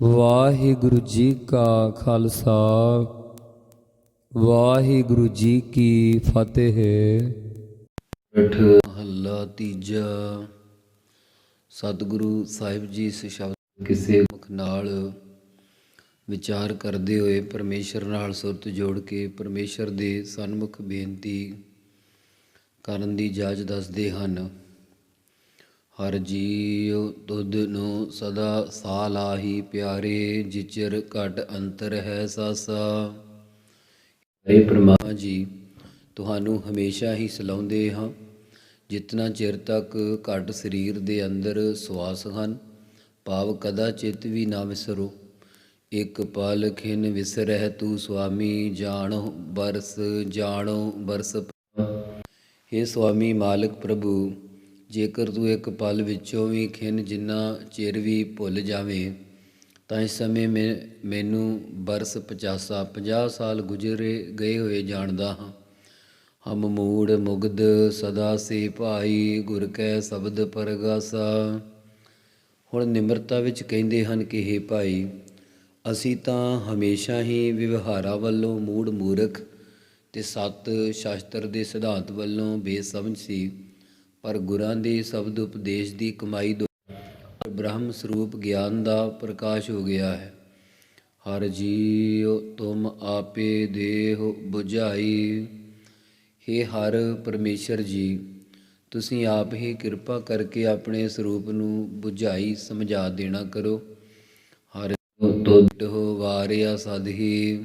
ਵਾਹਿਗੁਰੂ ਜੀ ਕਾ ਖਾਲਸਾ, ਵਾਹਿਗੁਰੂ ਜੀ ਕੀ ਫਤਿਹ। ਅਠ ਮਹੱਲਾ ਤੀਜਾ, ਸਤਿਗੁਰੂ ਸਾਹਿਬ ਜੀ ਇਸ ਸ਼ਬਦ ਕਿਸੇ ਮੁਖ ਨਾਲ ਵਿਚਾਰ ਕਰਦੇ ਹੋਏ ਪਰਮੇਸ਼ਰ ਨਾਲ ਸੁਰਤ ਜੋੜ ਕੇ ਪਰਮੇਸ਼ਰ ਦੇ ਸਨਮੁਖ ਬੇਨਤੀ ਕਰਨ ਦੀ ਜਾਚ ਦੱਸਦੇ ਹਨ। ਹਰ ਜੀਉ ਤੁਧ ਨੂੰ ਸਦਾ ਸਾਹ ਲਾਹੀ ਪਿਆਰੇ, ਜਿਚਰ ਘਟ ਅੰਤਰ ਹੈ ਸਾਸਾ। ਹੇ ਪ੍ਰਮਾਤਮਾ ਜੀ, ਤੁਹਾਨੂੰ ਹਮੇਸ਼ਾ ਹੀ ਸਲਾਉਂਦੇ ਹਾਂ, ਜਿਤਨਾ ਚਿਰ ਤੱਕ ਘਟ ਸਰੀਰ ਦੇ ਅੰਦਰ ਸਵਾਸ ਹਨ, ਭਾਵ ਕਦਾ ਚਿਤ ਵੀ ਨਾ ਵਿਸਰੋ। ਇਕ ਪਲ ਖਿਨ ਵਿਸਰਹਿ ਤੂੰ ਸੁਆਮੀ, ਜਾਣੋ ਬਰਸ ਜਾਣੋ ਬਰਸ हे ਸੁਆਮੀ ਮਾਲਕ ਪ੍ਰਭੂ ਜੇਕਰ ਤੂੰ ਇੱਕ ਪਲ ਵਿੱਚੋਂ ਵੀ ਖਿਨ ਜਿੰਨਾ ਚਿਰ ਵੀ ਭੁੱਲ ਜਾਵੇਂ, ਤਾਂ ਇਸ ਸਮੇਂ ਮੈਂ, ਮੈਨੂੰ ਬਰਸ 50 50 ਸਾਲ ਗੁਜ਼ਰੇ ਗਏ ਹੋਏ ਜਾਣਦਾ ਹਾਂ। ਹਮ ਮੂੜ ਮੁਗਦ ਸਦਾ ਸੇ ਭਾਈ, ਗੁਰ ਕੈ ਸ਼ਬਦ ਪਰਗਾਸਾ। ਹੁਣ ਨਿਮਰਤਾ ਵਿੱਚ ਕਹਿੰਦੇ ਹਨ ਕਿ हे ਭਾਈ, ਅਸੀਂ ਤਾਂ ਹਮੇਸ਼ਾ ਹੀ ਵਿਵਹਾਰਾਂ ਵੱਲੋਂ ਮੂੜ ਮੂਰਖ ਤੇ ਸਤ ਸ਼ਾਸਤਰ ਦੇ ਸਿਧਾਂਤ ਵੱਲੋਂ ਬੇਸਮਝ ਸੀ। ਪਰ ਗੁਰਾਂ ਦੇ ਸ਼ਬਦ ਉਪਦੇਸ਼ ਦੀ ਕਮਾਈ ਦੋ ਬ੍ਰਹਮ ਸਰੂਪ ਗਿਆਨ ਦਾ ਪ੍ਰਕਾਸ਼ ਹੋ ਗਿਆ ਹੈ। ਹਰ ਜੀਉ ਤੁਮ ਆਪੇ ਦੇਹ 부ਝਾਈ हे ਹਰ ਪਰਮੇਸ਼ਰ ਜੀ, ਤੁਸੀਂ ਆਪ ਹੀ ਕਿਰਪਾ ਕਰਕੇ ਆਪਣੇ ਸਰੂਪ ਨੂੰ ਬੁਝਾਈ ਸਮਝਾ ਦੇਣਾ ਕਰੋ। ਹਰ ਤੋਟ ਹੋ ਵਾਰਿਆ ਸਦਹੀ,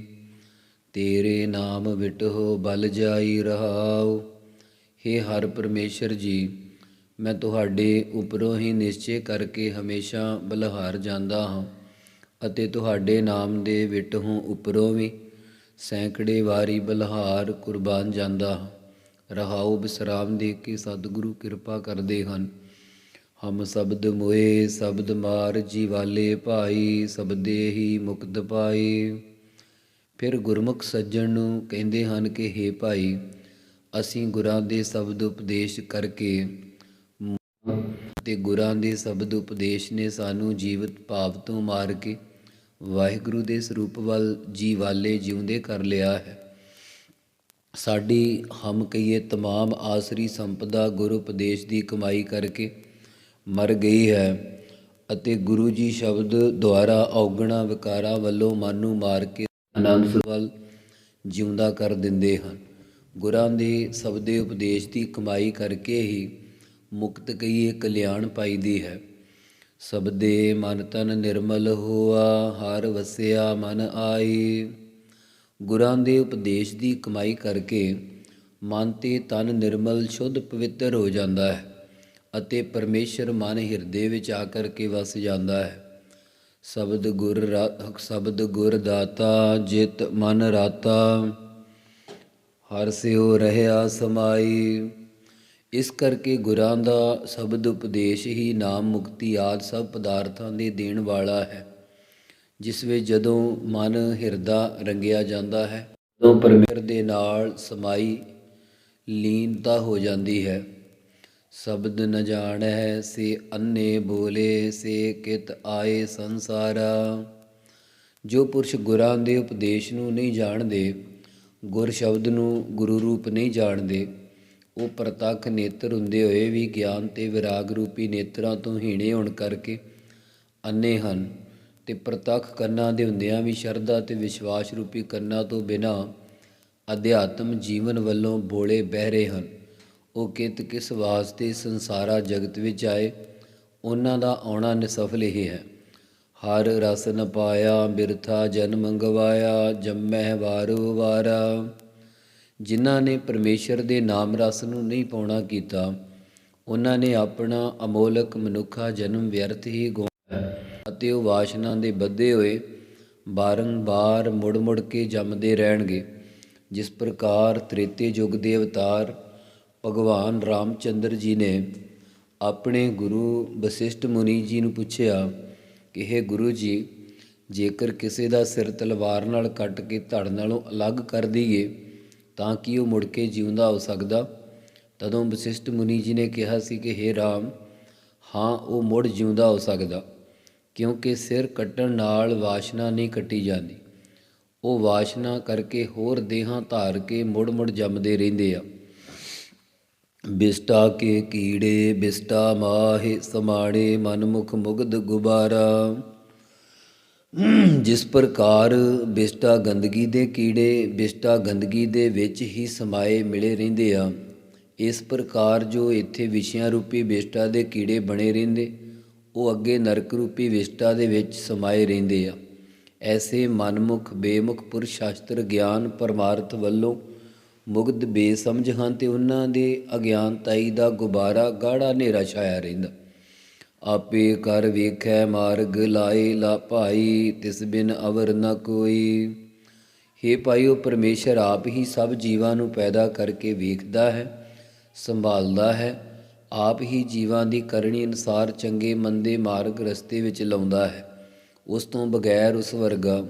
ਤੇਰੇ ਨਾਮ ਵਿਟ ਹੋ ਬਲ ਜਾਈ ਰਹਾਓ हे ਹਰ ਪਰਮੇਸ਼ਰ ਜੀ, ਮੈਂ ਤੁਹਾਡੇ ਉੱਪਰੋਂ ਹੀ ਨਿਸ਼ਚੈ ਕਰਕੇ ਹਮੇਸ਼ਾ ਬਲਹਾਰ ਜਾਂਦਾ ਹਾਂ ਅਤੇ ਤੁਹਾਡੇ ਨਾਮ ਦੇ ਵਿਟਹੋਂ ਉੱਪਰੋਂ ਵੀ ਸੈਂਕੜੇ ਵਾਰੀ ਬਲਹਾਰ ਕੁਰਬਾਨ ਜਾਂਦਾ ਹਾਂ। ਰਹਾਉ ਬਿਸਰਾਮ ਦੇ ਕੇ ਸਤਿਗੁਰੂ ਕਿਰਪਾ ਕਰਦੇ ਹਨ। ਹਮ ਸ਼ਬਦ ਮੋਏ, ਸ਼ਬਦ ਮਾਰ ਜੀਵਾਲੇ ਭਾਈ, ਸਬਦੇ ਹੀ ਮੁਕਤ ਪਾਈ ਫਿਰ ਗੁਰਮੁਖ ਸੱਜਣ ਨੂੰ ਕਹਿੰਦੇ ਹਨ ਕਿ हे ਭਾਈ ਅਸੀਂ ਗੁਰਾਂ ਦੇ ਸ਼ਬਦ ਉਪਦੇਸ਼ ਕਰਕੇ ਤੇ ਗੁਰਾਂ ਦੇ ਸ਼ਬਦ ਉਪਦੇਸ਼ ਨੇ ਸਾਨੂੰ ਜੀਵਤ ਭਾਵ ਤੋਂ ਮਾਰ ਕੇ ਵਾਹਿਗੁਰੂ ਦੇ ਸਰੂਪ ਵੱਲ ਜੀ ਵਾਲੇ ਜਿਉਂਦੇ ਕਰ ਲਿਆ ਹੈ ਸਾਡੀ ਹਮ ਕਹੀਏ तमाम ਆਸਰੀ ਸੰਪਦਾ ਗੁਰੂ ਉਪਦੇਸ਼ ਦੀ ਕਮਾਈ ਕਰਕੇ ਮਰ ਗਈ ਹੈ ਅਤੇ ਗੁਰੂ ਜੀ ਸ਼ਬਦ ਦੁਆਰਾ ਔਗਣਾ ਵਿਕਾਰਾਂ ਵੱਲੋਂ ਮਨ ਨੂੰ ਮਾਰ ਕੇ ਆਨੰਦ ਵੱਲ ਜਿਉਂਦਾ ਕਰ ਦਿੰਦੇ ਹਨ ਗੁਰਾਂ ਦੇ ਸ਼ਬਦੇ ਉਪਦੇਸ਼ ਦੀ ਕਮਾਈ ਕਰਕੇ ਹੀ ਮੁਕਤ ਕਹੀਏ ਕਲਿਆਣ ਪਾਈਦੀ ਹੈ। ਸਬਦੇ ਮਨ ਤਨ ਨਿਰਮਲ ਹੋਆ, ਹਰ ਵਸਿਆ ਮਨ ਆਈ। ਗੁਰਾਂ ਦੇ ਉਪਦੇਸ਼ ਦੀ ਕਮਾਈ ਕਰਕੇ ਮਨ ਤੇ ਤਨ ਨਿਰਮਲ ਸ਼ੁੱਧ ਪਵਿੱਤਰ ਹੋ ਜਾਂਦਾ ਹੈ ਅਤੇ ਪਰਮੇਸ਼ਰ ਮਨ ਹਿਰਦੇ ਵਿੱਚ ਆ ਕਰਕੇ ਵਸ ਜਾਂਦਾ ਹੈ। ਸ਼ਬਦ ਗੁਰ ਸ਼ਬਦ ਗੁਰ ਦਾਤਾ, ਜਿਤ ਮਨ ਰਾਤਾ। ਹਰ ਸਿਓ ਰਹਿਆ ਸਮਾਈ। ਇਸ ਕਰਕੇ ਗੁਰਾਂ ਦਾ ਸ਼ਬਦ ਉਪਦੇਸ਼ ਹੀ ਨਾਮ ਮੁਕਤੀ ਆਦ ਸਭ ਪਦਾਰਥਾਂ ਦੇ ਦੇਣ ਵਾਲਾ ਹੈ, ਜਿਸ ਵਿੱਚ ਜਦੋਂ ਮਨ ਹਿਰਦਾ ਰੰਗਿਆ ਜਾਂਦਾ ਹੈ ਉਦੋਂ ਪਰਮੇਸ਼ਰ ਦੇ ਨਾਲ ਸਮਾਈ ਲੀਨਤਾ ਹੋ ਜਾਂਦੀ ਹੈ। ਸ਼ਬਦ ਨ ਜਾਣੈ ਸੇ ਅੰਨੇ ਬੋਲੇ, ਸੇ ਕਿਤ ਆਏ ਸੰਸਾਰਾ। ਜੋ ਪੁਰਸ਼ ਗੁਰਾਂ ਦੇ ਉਪਦੇਸ਼ ਨੂੰ ਨਹੀਂ ਜਾਣਦੇ ਗੁਰ ਸ਼ਬਦ ਨੂੰ ਗੁਰੂ ਰੂਪ ਨਹੀਂ ਜਾਣਦੇ। ਉਹ ਪ੍ਰਤੱਖ ਨੇਤਰ ਹੁੰਦੇ ਹੋਏ ਵੀ ਗਿਆਨ ਤੇ ਵਿਰਾਗ ਰੂਪੀ ਨੇਤਰਾਂ ਤੋਂ ਹੀਣੇ ਹੋਣ ਕਰਕੇ ਅੰਨੇ ਹਨ ਤੇ ਪ੍ਰਤੱਖ ਕੰਨਾਂ ਦੇ ਹੁੰਦਿਆਂ ਵੀ ਸ਼ਰਧਾ ਤੇ ਵਿਸ਼ਵਾਸ ਰੂਪੀ ਕੰਨਾਂ ਤੋਂ ਬਿਨਾ ਅਧਿਆਤਮ ਜੀਵਨ ਵੱਲੋਂ ਬੋਲੇ ਬਹਿਰੇ ਹਨ। ਉਹ ਕਿਤ ਕਿਸ ਵਾਸਤੇ ਸੰਸਾਰਾ ਜਗਤ ਵਿੱਚ ਆਏ, ਉਹਨਾਂ ਦਾ ਆਉਣਾ ਨਿਸਫਲ ਹੀ ਹੈ। ਹਰ ਰਸ ਨ ਪਾਇਆ, ਬਿਰਥਾ ਜਨਮ ਗਵਾਇਆ ਜੰਮਹਿ ਵਾਰੋ ਵਾਰਾ। ਜਿਨ੍ਹਾਂ ਨੇ ਪਰਮੇਸ਼ਰ ਦੇ ਨਾਮ ਰਸ ਨੂੰ ਨਹੀਂ ਪਾਉਣਾ ਕੀਤਾ, ਉਹਨਾਂ ਨੇ ਆਪਣਾ ਅਮੋਲਕ ਮਨੁੱਖਾ ਜਨਮ ਵਿਅਰਥ ਹੀ ਗਵਾਇਆ ਅਤੇ ਉਹ ਵਾਸ਼ਨਾ ਦੇ ਬੱਧੇ ਹੋਏ, ਬਾਰੰਬਾਰ ਮੁੜ-ਮੁੜ ਕੇ ਜੰਮਦੇ ਰਹਿਣਗੇ। ਜਿਸ ਪ੍ਰਕਾਰ ਤ੍ਰੇਤੇ ਯੁੱਗ ਦੇ ਅਵਤਾਰ ਭਗਵਾਨ ਰਾਮਚੰਦਰ ਜੀ ਨੇ ਆਪਣੇ ਗੁਰੂ ਵਸਿਸ਼ਠ ਮੁਨੀ ਜੀ ਨੂੰ ਪੁੱਛਿਆ ਕਿ हे ਗੁਰੂ ਜੀ ਜੇਕਰ ਕਿਸੇ ਦਾ ਸਿਰ ਤਲਵਾਰ ਨਾਲ ਕੱਟ ਕੇ ਧੜ ਨਾਲੋਂ ਅਲੱਗ ਕਰ ਦਈਏ, ਤਾਂ ਕਿ ਉਹ ਮੁੜ ਕੇ ਜਿਉਂਦਾ ਹੋ ਸਕਦਾ? ਤਦੋਂ ਵਿਸ਼ਿਸ਼ਟ ਮੁਨੀ ਜੀ ਨੇ ਕਿਹਾ ਸੀ ਕਿ हे ਰਾਮ, ਹਾਂ, ਉਹ ਮੁੜ ਜਿਉਂਦਾ ਹੋ ਸਕਦਾ, ਕਿਉਂਕਿ ਸਿਰ ਕੱਟਣ ਨਾਲ ਵਾਸ਼ਨਾ ਨਹੀਂ ਕੱਟੀ ਜਾਂਦੀ। ਉਹ ਵਾਸ਼ਨਾ ਕਰਕੇ ਹੋਰ ਦੇਹਾਂ ਧਾਰ ਕੇ ਮੁੜ-ਮੁੜ ਜੰਮਦੇ ਰਹਿੰਦੇ ਆ। ਬਿਸਟਾ ਕੇ ਕੀੜੇ, ਬਿਸਟਾ ਮਾਹੇ ਸਮਾੜੇ ਮਨਮੁਖ ਮੁਗਧ ਗੁਬਾਰਾ। ਜਿਸ ਪ੍ਰਕਾਰ ਬਿਸਟਾ ਗੰਦਗੀ ਦੇ ਕੀੜੇ, ਬਿਸਟਾ ਗੰਦਗੀ ਦੇ ਵਿੱਚ ਹੀ ਸਮਾਏ ਮਿਲੇ ਰਹਿੰਦੇ ਆ, ਇਸ ਪ੍ਰਕਾਰ ਜੋ ਇੱਥੇ ਵਿਸ਼ਿਆਂ ਰੂਪੀ ਬਿਸਟਾ ਦੇ ਕੀੜੇ ਬਣੇ ਰਹਿੰਦੇ, ਉਹ ਅੱਗੇ ਨਰਕ ਰੂਪੀ ਵਿਸ਼ਟਾ ਦੇ ਵਿੱਚ ਸਮਾਏ ਰਹਿੰਦੇ ਆ। ਐਸੇ ਮਨਮੁਖ, ਬੇਮੁਖ ਪੁਰਸ਼ ਸ਼ਾਸਤਰ ਗਿਆਨ ਪਰਮਾਰਥ ਵੱਲੋਂ ਮੁਗਧ ਬੇਸਮਝ ਹਨ ਤੇ ਉਹਨਾਂ ਦੇ ਅਗਿਆਨਤਾਈ ਦਾ ਗੁਬਾਰਾ ਗਾੜਾ ਹਨੇਰਾ ਛਾਇਆ ਰਹਿੰਦਾ। ਆਪੇ ਕਰ ਵੇਖੈ ਮਾਰਗ ਲਾਏ ਲਾ ਭਾਈ, ਤਿਸ ਬਿਨ ਅਵਰ ਨ ਕੋਈ। ਹੇ ਭਾਈਓ, ਪਰਮੇਸ਼ਰ ਆਪ ਹੀ ਸਭ ਜੀਵਾਂ ਨੂੰ ਪੈਦਾ ਕਰਕੇ ਵੇਖਦਾ ਹੈ, ਸੰਭਾਲਦਾ ਹੈ। ਆਪ ਹੀ ਜੀਵਾਂ ਦੀ ਕਰਨੀ ਅਨਸਾਰ ਚੰਗੇ ਮੰਦੇ ਮਾਰਗ ਰਸਤੇ ਵਿੱਚ ਲਾਉਂਦਾ ਹੈ। ਉਸ ਤੋਂ ਬਗੈਰ ਉਸ ਵਰਗਾ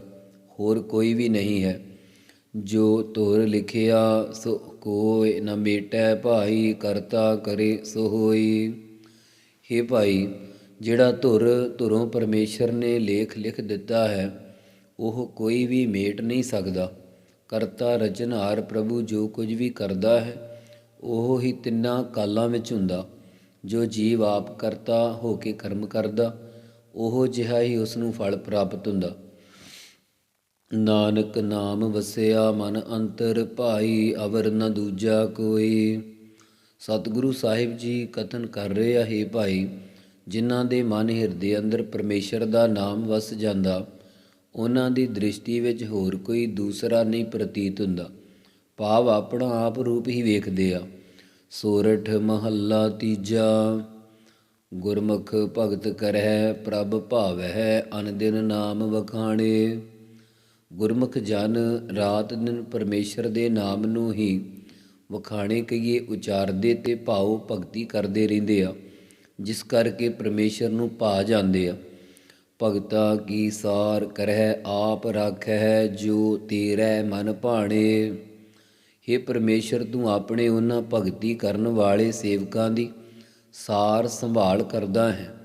ਹੋਰ ਕੋਈ ਵੀ ਨਹੀਂ ਹੈ। ਜੋ ਤੋਰ ਲਿਖਿਆ, ਸੋ ਕੋਇ ਨ ਮੇਟੈ ਭਾਈ ਕਰਤਾ ਕਰੇ ਸੋ ਹੋਈ ਹੇ ਭਾਈ, ਜਿਹੜਾ ਧੁਰ ਧੁਰੋਂ ਪਰਮੇਸ਼ਰ ਨੇ ਲੇਖ ਲਿਖ ਦਿੱਤਾ ਹੈ, ਉਹ ਕੋਈ ਵੀ ਮੇਟ ਨਹੀਂ ਸਕਦਾ। ਕਰਤਾ ਰਚਨਹਾਰ ਪ੍ਰਭੂ ਜੋ ਕੁਝ ਵੀ ਕਰਦਾ ਹੈ, ਉਹ ਹੀ ਤਿੰਨਾਂ ਕਾਲਾਂ ਵਿੱਚ ਹੁੰਦਾ। ਜੋ ਜੀਵ ਆਪ ਕਰਤਾ, ਹੋ ਕੇ ਕਰਮ ਕਰਦਾ, ਉਹ ਜਿਹਾ ਹੀ ਉਸ ਨੂੰ ਫਲ ਪ੍ਰਾਪਤ ਹੁੰਦਾ। ਨਾਨਕ ਨਾਮ ਵਸਿਆ ਮਨ ਅੰਤਰ ਭਾਈ, ਅਵਰ ਨ ਦੂਜਾ ਕੋਈ। ਸਤਿਗੁਰੂ ਸਾਹਿਬ ਜੀ ਕਥਨ ਕਰ ਰਹੇ ਆ, ਹੇ ਭਾਈ, ਜਿਨ੍ਹਾਂ ਦੇ ਮਨ ਹਿਰਦੇ ਅੰਦਰ ਪਰਮੇਸ਼ਰ ਦਾ ਨਾਮ ਵਸ ਜਾਂਦਾ, ਉਹਨਾਂ ਦੀ ਦ੍ਰਿਸ਼ਟੀ ਵਿੱਚ ਹੋਰ ਕੋਈ ਦੂਸਰਾ ਨਹੀਂ ਪ੍ਰਤੀਤ ਹੁੰਦਾ। ਭਾਵ ਆਪਣਾ ਆਪ ਰੂਪ ਹੀ ਵੇਖਦੇ ਆ। ਸੋਰਠ ਮਹੱਲਾ ਤੀਜਾ, ਗੁਰਮੁਖ ਭਗਤ ਕਰਹਿ ਪ੍ਰਭ ਭਾਵ ਹੈ ਦਿਨ ਨਾਮ ਵਖਾਣੇ। ਗੁਰਮੁਖ ਜਨ ਰਾਤ ਦਿਨ ਪਰਮੇਸ਼ਰ ਦੇ ਨਾਮ ਨੂੰ ਹੀ ਵਖਾਣੇ ਕਹੀਏ ਉਚਾਰਦੇ ਤੇ ਭਾਉ ਭਗਤੀ ਕਰਦੇ ਰਹਿੰਦੇ ਆ, ਜਿਸ ਕਰਕੇ ਪਰਮੇਸ਼ਰ ਨੂੰ ਭਾ ਜਾਂਦੇ ਆ। ਭਗਤਾ ਕੀ ਸਾਰ ਕਰਹਿ, ਆਪ ਰਾਖੈ ਜੋ ਤੇਰੇ ਮਨ ਭਾਣੇ। ਹੇ ਪਰਮੇਸ਼ਰ, ਤੂੰ ਆਪਣੇ ਉਹਨਾਂ ਭਗਤੀ ਕਰਨ ਵਾਲੇ ਸੇਵਕਾਂ ਦੀ ਸਾਰ ਸੰਭਾਲ ਕਰਦਾ ਹੈ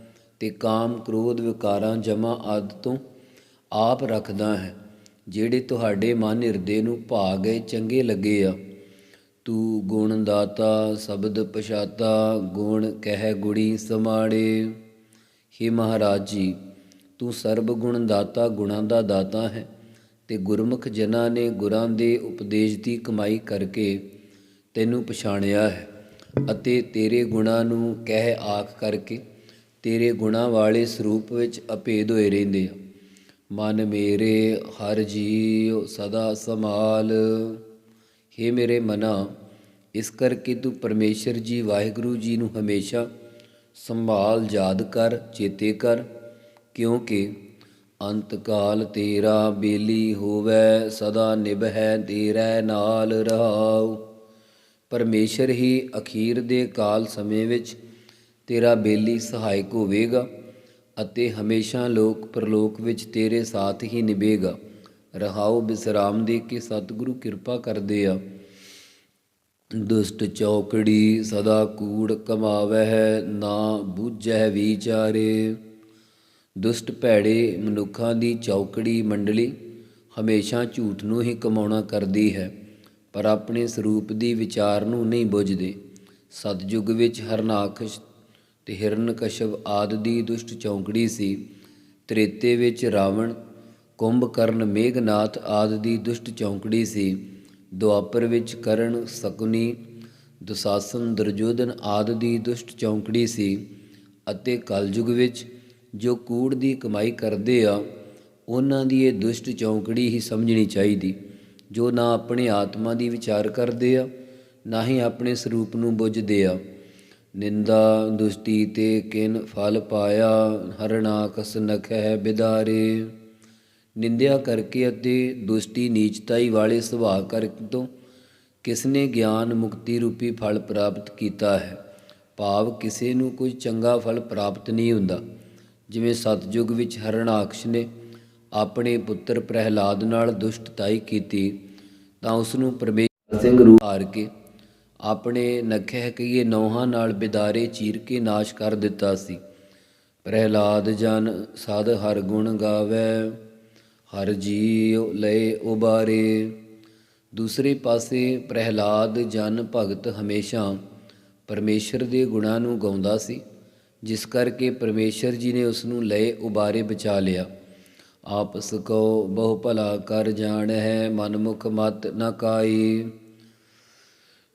ਤੇ ਕਾਮ ਕ੍ਰੋਧ ਵਿਕਾਰਾਂ ਜਮਾ ਆਦਿ ਤੋਂ ਆਪ ਰੱਖਦਾ ਹੈ। ਜਿਹੜੇ ਤੁਹਾਡੇ ਮਨ ਹਿਰਦੇ ਨੂੰ ਭਾ ਗਏ, ਚੰਗੇ ਲੱਗੇ ਆ। ਤੂੰ ਗੁਣ ਦਾਤਾ ਸ਼ਬਦ ਪਛਾਤਾ, ਗੁਣ ਕਹਿ ਗੁੜੀ ਸਮਾੜੇ। ਹੇ ਮਹਾਰਾਜ ਜੀ, ਤੂੰ ਸਰਬ ਗੁਣ ਦਾਤਾ, ਗੁਣਾਂ ਦਾ ਦਾਤਾ ਹੈ, ਤੇ ਗੁਰਮੁਖ ਜਨਾਂ ਨੇ ਗੁਰਾਂ ਦੇ ਉਪਦੇਸ਼ ਦੀ ਕਮਾਈ ਕਰਕੇ ਤੈਨੂੰ ਪਛਾਣਿਆ ਹੈ। ਅਤੇ ਤੇਰੇ ਗੁਣਾਂ ਨੂੰ ਕਹਿ ਆਖ ਕਰਕੇ ਤੇਰੇ ਗੁਣਾਂ ਵਾਲੇ ਸਰੂਪ ਵਿੱਚ ਅਭੇਦ ਹੋਏ ਰਹਿੰਦੇ ਆ। ਮਨ ਮੇਰੇ ਹਰ ਜੀਉ ਸਦਾ ਸਮਾਲ ਹੇ ਮੇਰੇ ਮਨਾ, ਇਸ ਕਰਕੇ ਤੂੰ ਪਰਮੇਸ਼ਰ ਜੀ, ਵਾਹਿਗੁਰੂ ਜੀ ਨੂੰ ਹਮੇਸ਼ਾ ਸੰਭਾਲ, ਯਾਦ ਕਰ, ਚੇਤੇ ਕਰ, ਕਿਉਂਕਿ ਅੰਤ ਕਾਲ ਤੇਰਾ ਬੇਲੀ ਹੋਵੇ, ਸਦਾ ਨਿਭੈ, ਤੇਰੇ ਨਾਲ ਰਹਾਉ। ਪਰਮੇਸ਼ਰ ਹੀ ਅਖੀਰ ਦੇ ਕਾਲ ਸਮੇਂ ਵਿੱਚ ਤੇਰਾ ਬੇਲੀ ਸਹਾਇਕ ਹੋਵੇਗਾ। ਅਤੇ ਹਮੇਸ਼ਾ ਲੋਕ ਪਰਲੋਕ ਵਿੱਚ ਤੇਰੇ ਸਾਥ ਹੀ ਨਿਭੇਗਾ। ਰਹਾਉ ਬਿਸਰਾਮ ਦੇ ਕੇ ਸਤਿਗੁਰੂ ਕਿਰਪਾ ਕਰਦੇ ਆ। ਦੁਸ਼ਟ ਚੌਕੜੀ ਸਦਾ ਕੂੜ ਕਮਾਵਹਿ, ਨਾ ਬੂਝੈ ਵਿਚਾਰੇ। ਦੁਸ਼ਟ ਭੈੜੇ ਮਨੁੱਖਾਂ ਦੀ ਚੌਕੜੀ ਮੰਡਲੀ ਹਮੇਸ਼ਾ ਝੂਠ ਨੂੰ ਹੀ ਕਮਾਉਣਾ ਕਰਦੀ ਹੈ, ਪਰ ਆਪਣੇ ਸਰੂਪ ਦੀ ਵਿਚਾਰ ਨੂੰ ਨਹੀਂ ਬੁੱਝਦੇ। ਸਤਜੁਗ ਵਿੱਚ ਹਰਨਾਕਸ਼ ਤੇ ਹਿਰਨਕਸ਼ਵ ਆਦ ਦੀ ਦੁਸ਼ਟ ਚੌਂਕੜੀ ਸੀ। ਤ੍ਰੇਤੇ ਵਿੱਚ ਰਾਵਣ ਕੁੰਭਕਰਨ ਮੇਘਨਾਥ ਆਦ ਦੀ ਦੁਸ਼ਟ ਚੌਂਕੜੀ ਸੀ। ਦੁਆਪਰ ਵਿੱਚ ਕਰਨ, ਸਕੁਨੀ, ਦੁਸਾਸਨ ਦੁਰਜੋਧਨ ਆਦ ਦੀ ਦੁਸ਼ਟ ਚੌਂਕੜੀ ਸੀ ਅਤੇ ਕਲਯੁਗ ਵਿੱਚ ਜੋ ਕੂੜ ਦੀ ਕਮਾਈ ਕਰਦੇ ਆ, ਉਹਨਾਂ ਦੀ ਇਹ ਦੁਸ਼ਟ ਚੌਂਕੜੀ ਹੀ ਸਮਝਣੀ ਚਾਹੀਦੀ। ਜੋ ਨਾ ਆਪਣੇ ਆਤਮਾ ਦੀ ਵਿਚਾਰ ਕਰਦੇ ਆ, ਨਾ ਹੀ ਆਪਣੇ ਸਰੂਪ ਨੂੰ ਬੁੱਝਦੇ ਆ। ਨਿੰਦਾ ਦੁਸ਼ਟੀ ਤੇ ਕਿਨ ਫਲ ਪਾਇਆ ਹਰਨਾਕਸ ਨਖੈ ਬਿਦਾਰੇ। ਨਿੰਦਿਆ ਕਰਕੇ ਅਤੇ ਦੁਸ਼ਟੀ ਨੀਚਤਾਈ ਵਾਲੇ ਸੁਭਾਅ ਕਰਕੇ ਤੋਂ ਕਿਸਨੇ ਗਿਆਨ ਮੁਕਤੀ ਰੂਪੀ ਫਲ ਪ੍ਰਾਪਤ ਕੀਤਾ ਹੈ? ਭਾਵ ਕਿਸੇ ਨੂੰ ਕੋਈ ਚੰਗਾ ਫਲ ਪ੍ਰਾਪਤ ਨਹੀਂ ਹੁੰਦਾ। ਜਿਵੇਂ ਸਤਜੁਗ ਵਿੱਚ ਹਰਣਾਕਸ਼ ਨੇ ਆਪਣੇ ਪੁੱਤਰ ਪ੍ਰਹਿਲਾਦ ਨਾਲ ਦੁਸ਼ਟਤਾਈ ਕੀਤੀ, ਤਾਂ ਉਸ ਨੂੰ ਪਰਮੇਸ਼ਰ ਸਿੰਘ ਰੂਪ ਹਾਰ ਕੇ ਆਪਣੇ ਨਖਹਿ ਕਹੀਏ ਨੌਹਾਂ ਨਾਲ ਬਿਦਾਰੇ ਚੀਰ ਕੇ ਨਾਸ਼ ਕਰ ਦਿੱਤਾ ਸੀ। ਪ੍ਰਹਿਲਾਦ ਜਨ ਸਦ ਹਰ ਗੁਣ ਗਾਵੇ, ਹਰ ਜੀ ਲਏ ਉਬਾਰੇ। ਦੂਸਰੇ ਪਾਸੇ ਪ੍ਰਹਿਲਾਦ ਜਨ ਭਗਤ ਹਮੇਸ਼ਾ ਪਰਮੇਸ਼ਰ ਦੇ ਗੁਣਾਂ ਨੂੰ ਗਾਉਂਦਾ ਸੀ, ਜਿਸ ਕਰਕੇ ਪਰਮੇਸ਼ਰ ਜੀ ਨੇ ਉਸ ਨੂੰ ਲਏ ਉਬਾਰੇ ਬਚਾ ਲਿਆ। ਆਪਸ ਕੋ ਬਹੁ ਭਲਾ ਕਰ ਜਾਣ ਹੈ ਮਨਮੁਖ ਮਤ ਨਾ ਕਾਈ।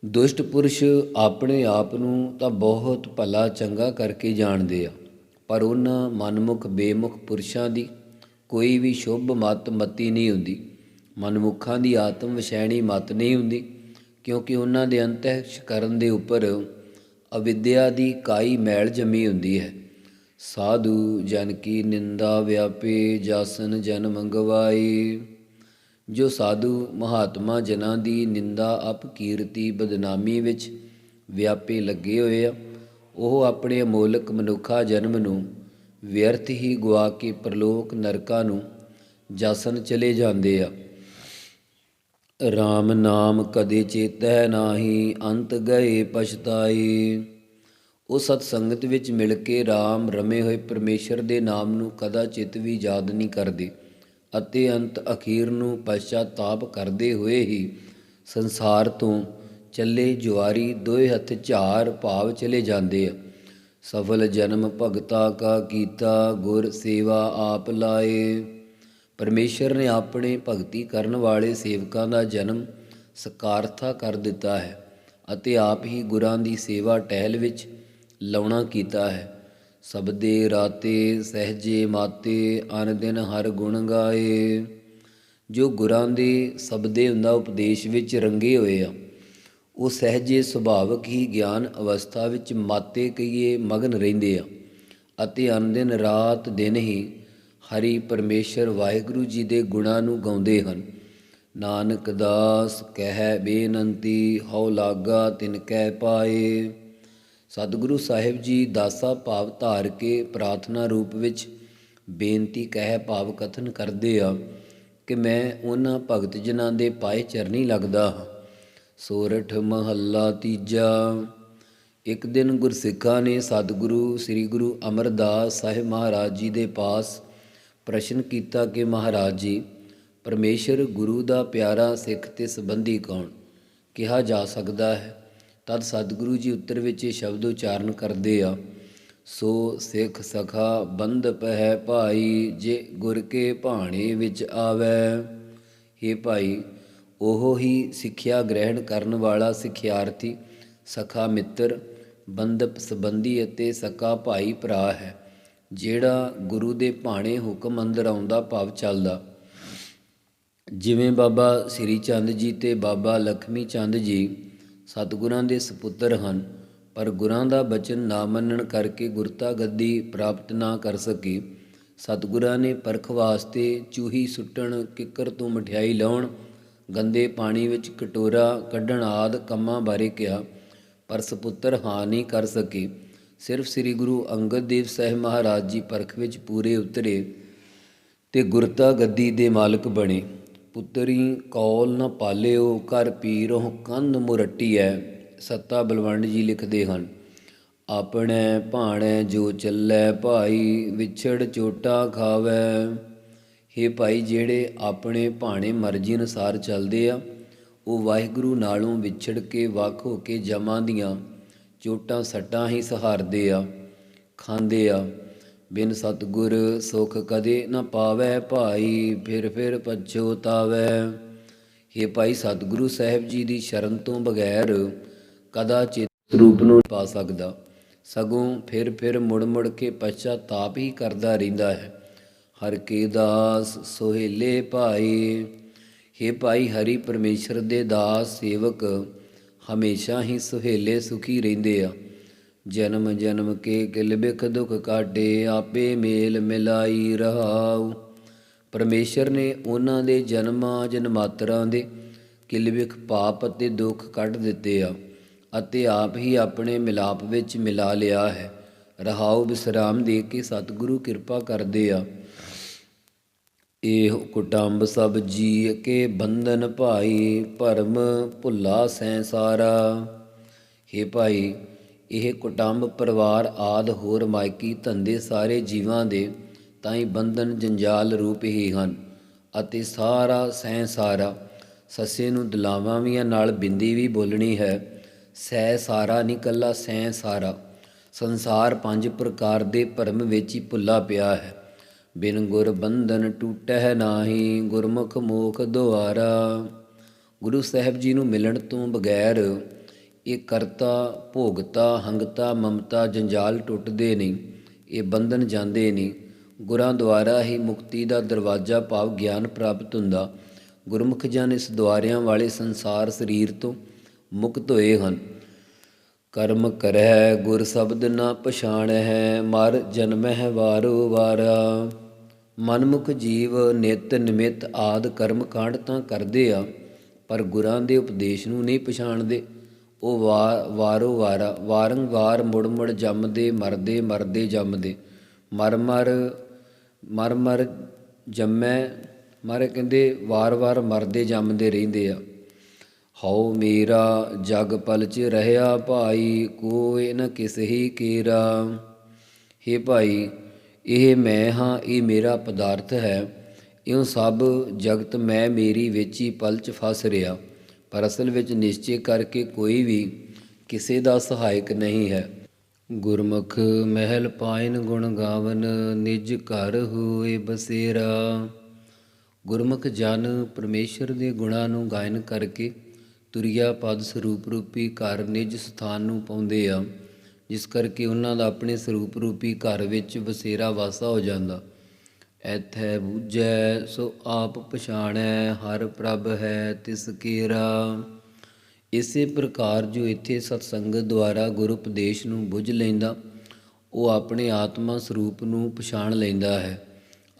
ਦੁਸ਼ਟ ਪੁਰਸ਼ ਆਪਣੇ ਆਪ ਨੂੰ ਤਾਂ ਬਹੁਤ ਭਲਾ ਚੰਗਾ ਕਰਕੇ ਜਾਣਦੇ ਆ, ਪਰ ਉਹਨਾਂ ਮਨਮੁਖ ਬੇਮੁਖ ਪੁਰਸ਼ਾਂ ਦੀ ਕੋਈ ਵੀ ਸ਼ੁਭ ਮਤ ਮਤੀ ਨਹੀਂ ਹੁੰਦੀ। ਮਨਮੁਖਾਂ ਦੀ ਆਤਮ ਵਿਸ਼ੈਣੀ ਮਤ ਨਹੀਂ ਹੁੰਦੀ, ਕਿਉਂਕਿ ਉਹਨਾਂ ਦੇ ਅੰਤਹਿਕਰਨ ਦੇ ਉੱਪਰ ਅਵਿਦਿਆ ਦੀ ਕਾਈ ਮੈਲ ਜਮੀ ਹੁੰਦੀ ਹੈ। ਸਾਧੂ ਜਨ ਕੀ ਨਿੰਦਾ ਵਿਆਪੇ, ਜਾਸਨ ਜਨ ਮੰਗਵਾਈ ਜੋ ਸਾਧੂ ਮਹਾਤਮਾ ਜਨਾਂ ਦੀ ਨਿੰਦਾ ਅਪਕੀਰਤੀ ਬਦਨਾਮੀ ਵਿੱਚ ਵਿਆਪੇ ਲੱਗੇ ਹੋਏ ਆ, ਉਹ ਆਪਣੇ ਅਮੋਲਕ ਮਨੁੱਖਾ ਜਨਮ ਨੂੰ ਵਿਅਰਥ ਹੀ ਗਵਾ ਕੇ ਪ੍ਰਲੋਕ ਨਰਕਾਂ ਨੂੰ ਜਾਸਨ ਚਲੇ ਜਾਂਦੇ ਆ। RAM ਨਾਮ ਕਦੇ ਚੇਤੈ ਨਾਹੀ, ਅੰਤ ਗਏ ਪਛਤਾਈ ਉਹ ਸਤ ਸੰਗਤ ਵਿੱਚ ਮਿਲ ਕੇ RAM ਰਮੇ ਹੋਏ ਪਰਮੇਸ਼ਰ ਦੇ ਨਾਮ ਨੂੰ ਕਦਾ ਚਿਤ ਵੀ ਯਾਦ ਨਹੀਂ ਕਰਦੇ। ਅਤੇ ਅੰਤ ਅਖੀਰ ਨੂੰ ਪਛਤਾਪ ਕਰਦੇ ਹੋਏ ਹੀ ਸੰਸਾਰ ਤੋਂ ਚੱਲੇ ਜੁਆਰੀ ਦੋਏ ਹੱਥ ਝਾਰ ਭਾਵ ਚਲੇ ਜਾਂਦੇ ਆ। ਸਫਲ ਜਨਮ ਭਗਤਾ ਕਾ ਕੀਤਾ, ਗੁਰ ਸੇਵਾ ਆਪ ਲਾਏ। ਪਰਮੇਸ਼ਰ ਨੇ ਆਪਣੇ ਭਗਤੀ ਕਰਨ ਵਾਲੇ ਸੇਵਕਾਂ ਦਾ ਜਨਮ ਸਕਾਰਥਾ ਕਰ ਦਿੱਤਾ ਹੈ ਅਤੇ ਆਪ ਹੀ ਗੁਰਾਂ ਦੀ ਸੇਵਾ ਟਹਿਲ ਵਿੱਚ ਲਾਉਣਾ ਕੀਤਾ ਹੈ। ਸਬਦੇ ਰਾਤੇ ਸਹਜੇ ਮਾਤੇ, ਅਨ ਦਿਨ ਹਰ ਗੁਣ ਗਾਏ। ਜੋ ਗੁਰਾਂ ਦੇ ਸਬਦੇ ਹੁੰਦਾ, ਉਪਦੇਸ਼ ਵਿੱਚ ਰੰਗੇ ਹੋਏ ਆ। ਉਹ ਸਹਜੇ ਸੁਭਾਵਕ ਹੀ ਗਿਆਨ ਅਵਸਥਾ ਵਿੱਚ ਮਾਤੇ ਕਹੀਏ ਮਗਨ ਰਹਿੰਦੇ ਆ। ਅਤੇ ਅਨ ਦਿਨ ਰਾਤ ਦਿਨ ਹੀ ਹਰੀ ਪਰਮੇਸ਼ਰ ਵਾਹਿਗੁਰੂ ਜੀ ਦੇ ਗੁਣਾਂ ਨੂੰ ਗਾਉਂਦੇ ਹਨ। ਨਾਨਕ ਦਾਸ ਕਹਿ ਬੇਨੰਤੀ, ਹਉ ਲਾਗਾ ਤਿਨ ਕਹਿ ਪਾਏ। ਸਤਿਗੁਰੂ ਸਾਹਿਬ ਜੀ ਦਾਸਾ ਭਾਵ ਧਾਰ ਕੇ ਪ੍ਰਾਰਥਨਾ ਰੂਪ ਵਿੱਚ ਬੇਨਤੀ ਕਹਿ ਭਾਵ ਕਥਨ ਕਰਦੇ ਆ ਕਿ ਮੈਂ ਉਹਨਾਂ ਭਗਤ ਜਨਾਂ ਦੇ ਪਾਏ ਚਰਨੀ ਲੱਗਦਾ ਹਾਂ। ਸੋਰਠ ਮਹੱਲਾ ਤੀਜਾ, ਇੱਕ ਦਿਨ ਗੁਰਸਿੱਖਾਂ ਨੇ ਸਤਿਗੁਰੂ, ਸ੍ਰੀ ਗੁਰੂ ਅਮਰਦਾਸ ਸਾਹਿਬ ਮਹਾਰਾਜ ਜੀ ਦੇ ਪਾਸ ਪ੍ਰਸ਼ਨ ਕੀਤਾ ਕਿ ਮਹਾਰਾਜ ਜੀ, ਪਰਮੇਸ਼ਰ ਗੁਰੂ ਦਾ ਪਿਆਰਾ ਸਿੱਖ ਤੇ ਸੰਬੰਧੀ ਕੌਣ? ਕਿਹਾ ਜਾ ਸਕਦਾ ਹੈ। ਤਦ ਸਤਿਗੁਰੂ ਜੀ ਉੱਤਰ ਵਿੱਚ ਇਹ ਸ਼ਬਦ ਉਚਾਰਨ ਕਰਦੇ ਆ, ਸੋ ਸਿੱਖ ਸਖਾ ਬੰਧ ਪਹਿ ਭਾਈ, ਜੇ ਗੁਰ ਕੇ ਭਾਣੇ ਵਿੱਚ ਆਵੇ। हे ਭਾਈ, ਉਹ ਹੀ ਸਿੱਖਿਆ ਗ੍ਰਹਿਣ ਕਰਨ ਵਾਲਾ ਸਿੱਖਿਆਰਥੀ, ਸਖਾ ਮਿੱਤਰ ਬੰਧਪ ਸੰਬੰਧੀ ਅਤੇ ਸਕਾ ਭਾਈ ਭਰਾ ਹੈ, ਜਿਹੜਾ ਗੁਰੂ ਦੇ ਭਾਣੇ ਹੁਕਮ ਅੰਦਰ ਆਉਂਦਾ ਭਾਵ ਚੱਲਦਾ। ਜਿਵੇਂ ਬਾਬਾ ਸ੍ਰੀ ਚੰਦ ਜੀ ਤੇ ਬਾਬਾ ਲਖਮੀ ਚੰਦ ਜੀ ਸਤਿਗੁਰਾਂ ਦੇ ਸੁਪੁੱਤਰ ਹਨ, ਪਰ ਗੁਰਾਂ ਦਾ ਬਚਨ ਨਾ ਮੰਨਣ ਕਰਕੇ ਗੁਰਤਾ ਗੱਦੀ ਪ੍ਰਾਪਤ ਨਾ ਕਰ ਸਕੇ। ਸਤਿਗੁਰਾਂ ਨੇ ਪਰਖ ਵਾਸਤੇ ਚੂਹੀ ਸੁੱਟਣ, ਕਿੱਕਰ ਤੋਂ ਮਠਿਆਈ ਲਾਉਣ, ਗੰਦੇ ਪਾਣੀ ਵਿੱਚ ਕਟੋਰਾ ਕੱਢਣ ਆਦ ਕੰਮਾਂ ਬਾਰੇ ਕਿਹਾ, ਪਰ ਸੁਪੁੱਤਰ ਹਾਂ ਨਹੀਂ ਕਰ ਸਕੇ। ਸਿਰਫ ਸ੍ਰੀ ਗੁਰੂ ਅੰਗਦ ਦੇਵ ਸਾਹਿਬ ਮਹਾਰਾਜ ਜੀ ਪਰਖ ਵਿੱਚ ਪੂਰੇ ਉਤਰੇ ਤੇ ਗੁਰਤਾ ਗੱਦੀ ਦੇ ਮਾਲਕ ਬਣੇ। ਪੁੱਤਰੀ, ਕੌਲ ਨ ਪਾਲਿਓ ਕਰ ਪੀਰੋ ਕੰਧ ਮੁਰੱਟੀ ਐ ਸੱਤਾ ਬਲਵੰਡ ਜੀ ਲਿਖਦੇ ਹਨ। ਆਪਣੇ ਭਾਣੇ ਜੋ ਚੱਲੈ ਭਾਈ, ਵਿਛੜ ਚੋਟਾ ਖਾਵੇ। ਹੇ ਭਾਈ, ਜਿਹੜੇ ਆਪਣੇ ਭਾਣੇ ਮਰਜ਼ੀ ਅਨੁਸਾਰ ਚੱਲਦੇ ਆ, ਉਹ ਵਾਹਿਗੁਰੂ ਨਾਲੋਂ ਵਿਛੜ ਕੇ ਵੱਖ ਹੋ ਕੇ ਜਮਾਂ ਦੀਆਂ ਚੋਟਾਂ ਸੱਟਾਂ ਹੀ ਸਹਾਰਦੇ ਆ, ਖਾਂਦੇ ਆ। ਬਿਨ ਸਤਗੁਰ ਸੁਖ ਕਦੇ ਨਾ ਪਾਵੇ ਭਾਈ, ਫਿਰ ਫਿਰ ਪਛੋਤਾਵੇ हे ਭਾਈ ਸਤਿਗੁਰੂ ਸਾਹਿਬ ਜੀ ਦੀ ਸ਼ਰਨ ਤੋਂ ਬਗੈਰ ਕਦਾ ਚਿਤ ਰੂਪ ਨੂੰ ਪਾ ਸਕਦਾ। ਸਗੋਂ ਫਿਰ ਫਿਰ ਮੁੜ ਮੁੜ ਕੇ ਪਛਤਾਪ ਹੀ ਕਰਦਾ ਰਹਿੰਦਾ ਹੈ। ਹਰ ਕੇ ਦਾਸ ਸੋਹੇਲੇ ਭਾਈ हे ਭਾਈ ਹਰੀ ਪਰਮੇਸ਼ਰ ਦੇ ਦਾਸ ਸੇਵਕ, ਹਮੇਸ਼ਾ ਹੀ ਸੁਹੇਲੇ ਸੁਖੀ ਰਹਿੰਦੇ ਆ। ਜਨਮ ਜਨਮ ਕੇ ਕਿਲ ਬਿਖ ਦੁਖ ਕਾਟੇ, ਆਪੇ ਮੇਲ ਮਿਲਾਈ ਰਹਾਉ। ਪਰਮੇਸ਼ਰ ਨੇ ਉਹਨਾਂ ਦੇ ਜਨਮਾਂ ਜਨਮਾਤਰਾਂ ਦੇ ਕਿਲ ਬਿਖ ਪਾਪ ਅਤੇ ਦੁੱਖ ਕੱਢ ਦਿੱਤੇ ਆ ਅਤੇ ਆਪ ਹੀ ਆਪਣੇ ਮਿਲਾਪ ਵਿੱਚ ਮਿਲਾ ਲਿਆ ਹੈ। ਰਹਾਉ ਵਿਸਰਾਮ ਦੇ ਕੇ ਸਤਿਗੁਰੂ ਕਿਰਪਾ ਕਰਦੇ ਆ। ਇਹ ਕੁਟੰਬ ਸਭ ਜੀ ਕੇ ਬੰਧਨ ਭਾਈ, ਭਰਮ ਭੁੱਲਾ ਸੈਂ ਸਾਰਾ हे ਭਾਈ ਇਹ ਕੁਟੰਬ, ਪਰਿਵਾਰ ਆਦ ਹੋਰ ਮਾਇਕੀ ਧੰਦੇ ਸਾਰੇ ਜੀਵਾਂ ਦੇ ਤਾਈ ਬੰਧਨ ਜੰਜਾਲ ਰੂਪ ਹੀ ਹਨ ਅਤੇ ਸਾਰਾ ਸਹਿ ਸਾਰਾ ਸੱਸੇ ਨੂੰ ਦਲਾਵਾਂ ਵੀ ਨਾਲ ਬਿੰਦੀ ਵੀ ਬੋਲਣੀ ਹੈ। ਸਹਿ ਸਾਰਾ ਨਹੀਂ ਕੱਲਾ ਸਹਿ ਸਾਰਾ, ਸੰਸਾਰ ਪੰਜ ਪ੍ਰਕਾਰ ਦੇ ਭਰਮ ਵਿੱਚ ਹੀ ਭੁੱਲਾ ਪਿਆ ਹੈ। ਬਿਨ ਗੁਰ ਬੰਧਨ ਟੂਟਹਿ ਨਾਹੀ, ਗੁਰਮੁਖ ਮੋਖ ਦੁਆਰਾ। ਗੁਰੂ ਸਾਹਿਬ ਜੀ ਨੂੰ ਮਿਲਣ ਤੋਂ ਬਗੈਰ ਇਹ ਕਰਤਾ, ਭੋਗਤਾ, ਹੰਗਤਾ, ਮਮਤਾ, ਜੰਜਾਲ ਟੁੱਟਦੇ ਨਹੀਂ, ਇਹ ਬੰਧਨ ਜਾਂਦੇ ਨਹੀਂ। ਗੁਰਾਂ ਦੁਆਰਾ ਹੀ ਮੁਕਤੀ ਦਾ ਦਰਵਾਜ਼ਾ ਭਾਵ ਗਿਆਨ ਪ੍ਰਾਪਤ ਹੁੰਦਾ। ਗੁਰਮੁਖ ਜਨ ਇਸ ਦੁਆਰਿਆਂ ਵਾਲੇ ਸੰਸਾਰ ਸਰੀਰ ਤੋਂ ਮੁਕਤ ਹੋਏ ਹਨ। ਕਰਮ ਕਰੈ ਗੁਰ ਸ਼ਬਦ ਨਾ ਪਛਾਣੈ ਮਰ ਜਨਮਹਿ ਵਾਰੋ ਵਾਰਾ। ਮਨਮੁਖ ਜੀਵ ਨਿਤ ਨਿਮਿਤ ਆਦ ਕਰਮ ਕਾਂਡ ਤਾਂ ਕਰਦੇ ਆ, ਪਰ ਗੁਰਾਂ ਦੇ ਉਪਦੇਸ਼ ਨੂੰ ਨਹੀਂ ਪਛਾਣਦੇ। ਉਹ ਵਾ- ਵਾਰੋ ਵਾਰਾ ਵਾਰੰਗਾਰ ਮੁੜ ਮੁੜ ਜੰਮਦੇ, ਮਰਦੇ ਮਰਦੇ ਜੰਮਦੇ। ਮਰ ਮਰ ਮਰ ਮਰ ਜੰਮੈ, ਮਾਰੇ ਕਹਿੰਦੇ ਵਾਰ-ਵਾਰ ਮਰਦੇ ਜੰਮਦੇ ਰਹਿੰਦੇ ਆ। ਹਉ ਮੇਰਾ ਜਗ ਪਲ ਚ ਰਹਿਆ ਭਾਈ ਕੋਈ ਨ ਕਿਸਹੀ ਕੀਰਾ। ਹੇ ਭਾਈ, ਇਹ ਮੈਂ ਹਾਂ, ਇਹ ਮੇਰਾ ਪਦਾਰਥ ਹੈ। ਇਉਂ ਸਭ ਜਗਤ ਮੈਂ ਮੇਰੀ ਵਿੱਚ ਹੀ ਪਲ ਚ ਫਸ ਰਿਹਾ ਪਰ ਅਸਲ ਵਿੱਚ ਨਿਸ਼ਚੈ ਕਰਕੇ ਕੋਈ ਵੀ ਕਿਸੇ ਦਾ ਸਹਾਇਕ ਨਹੀਂ ਹੈ। ਗੁਰਮੁਖ ਮਹਿਲ ਪਾਇਨ ਗੁਣ ਗਾਵਨ, ਨਿਜ ਘਰ ਹੋਏ ਬਸੇਰਾ। ਗੁਰਮੁਖ ਜਨ ਪਰਮੇਸ਼ਰ ਦੇ ਗੁਣਾਂ ਨੂੰ ਗਾਇਨ ਕਰਕੇ ਤੁਰਿਆ ਪਦ ਸਰੂਪ ਰੂਪੀ ਘਰ ਨਿਜ ਸਥਾਨ ਨੂੰ ਪਾਉਂਦੇ ਆ, ਜਿਸ ਕਰਕੇ ਉਹਨਾਂ ਦਾ ਆਪਣੇ ਸਰੂਪ ਰੂਪੀ ਘਰ ਵਿੱਚ ਬਸੇਰਾ ਵਾਸਾ ਹੋ ਜਾਂਦਾ। ਐਥੈ ਬੂਝੈ, ਸੋ ਆਪ ਪਛਾਣੈ, ਹਰ ਪ੍ਰਭ ਹੈ ਤਿਸ ਕੀਰਾ। ਇਸੇ ਪ੍ਰਕਾਰ ਜੋ ਇੱਥੇ ਸਤਸੰਗਤ ਦੁਆਰਾ ਗੁਰੂ ਉਪਦੇਸ਼ ਨੂੰ ਬੁੱਝ ਲੈਂਦਾ, ਉਹ ਆਪਣੇ ਆਤਮਾ ਸਰੂਪ ਨੂੰ ਪਛਾਣ ਲੈਂਦਾ ਹੈ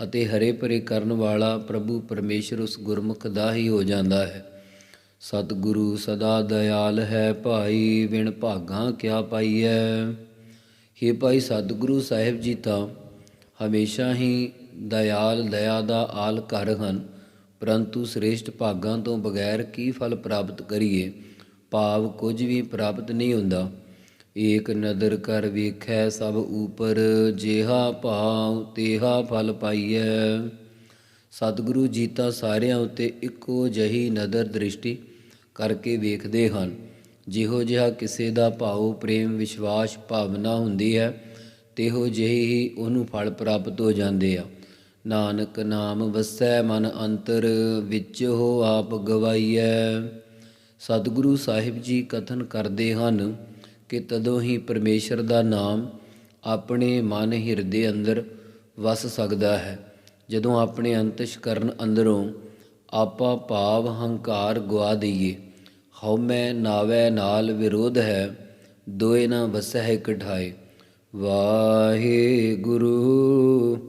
ਅਤੇ ਹਰੇ ਭਰੇ ਕਰਨ ਵਾਲਾ ਪ੍ਰਭੂ ਪਰਮੇਸ਼ਰ ਉਸ ਗੁਰਮੁਖ ਦਾ ਹੀ ਹੋ ਜਾਂਦਾ ਹੈ। ਸਤਿਗੁਰੂ ਸਦਾ ਦਇਆਲ ਹੈ, ਭਾਈ ਵਿਣ ਭਾਗਾ ਕਿਆ ਪਾਈਐ। हे ਭਾਈ ਸਤਿਗੁਰੂ ਸਾਹਿਬ ਜੀ ਤਾਂ ਹਮੇਸ਼ਾ ਹੀ ਦਇਆਲ ਦਇਆ ਦਾ ਆਲ ਘਰ ਹਨ, ਪਰੰਤੂ ਸ੍ਰੇਸ਼ਟ ਭਾਗਾਂ ਤੋਂ ਬਗੈਰ ਕੀ ਫਲ ਪ੍ਰਾਪਤ ਕਰੀਏ? ਭਾਵ ਕੁਝ ਵੀ ਪ੍ਰਾਪਤ ਨਹੀਂ ਹੁੰਦਾ। ਏਕ ਨਦਰ ਕਰ ਵੇਖੈ ਸਭ ਊਪਰ ਜਿਹਾ ਭਾਵ ਤੇਹਾ ਫਲ ਪਾਈਐ। ਸਤਿਗੁਰੂ ਜੀ ਤਾਂ ਸਾਰਿਆਂ ਉੱਤੇ ਇੱਕੋ ਜਹੀ ਨਦਰ ਦ੍ਰਿਸ਼ਟੀ ਕਰਕੇ ਵੇਖਦੇ ਹਨ। ਜਿਹੋ ਜਿਹਾ ਕਿਸੇ ਦਾ ਭਾਉ ਪ੍ਰੇਮ ਵਿਸ਼ਵਾਸ ਭਾਵਨਾ ਹੁੰਦੀ ਹੈ, ਤੇਹੋ ਜਿਹੀ ਹੀ ਉਹਨੂੰ ਫਲ ਪ੍ਰਾਪਤ ਹੋ ਜਾਂਦੇ ਆ। ਨਾਨਕ ਨਾਮ ਵਸੈ ਮਨ ਅੰਤਰ, ਵਿੱਚ ਹੋ ਆਪ ਗਵਾਈਐ। ਸਤਿਗੁਰੂ ਸਾਹਿਬ ਜੀ ਕਥਨ ਕਰਦੇ ਹਨ ਕਿ ਤਦੋਂ ਹੀ ਪਰਮੇਸ਼ਰ ਦਾ ਨਾਮ ਆਪਣੇ ਮਨ ਹਿਰਦੇ ਅੰਦਰ ਵਸ ਸਕਦਾ ਹੈ। ਜਦੋਂ ਆਪਣੇ ਅੰਤਸ਼ਕਰਨ ਅੰਦਰੋਂ ਆਪਾ ਭਾਵ ਹੰਕਾਰ ਗਵਾ ਦਈਏ ਹਉਮੈ ਨਾਵੈ ਨਾਲ ਵਿਰੋਧ ਹੈ, ਦੋਏ ਨਾ ਵਸਹਿ ਕਠਾਏ ਵਾਹਿਗੁਰੂ ਵਾਹਿਗੁਰੂ।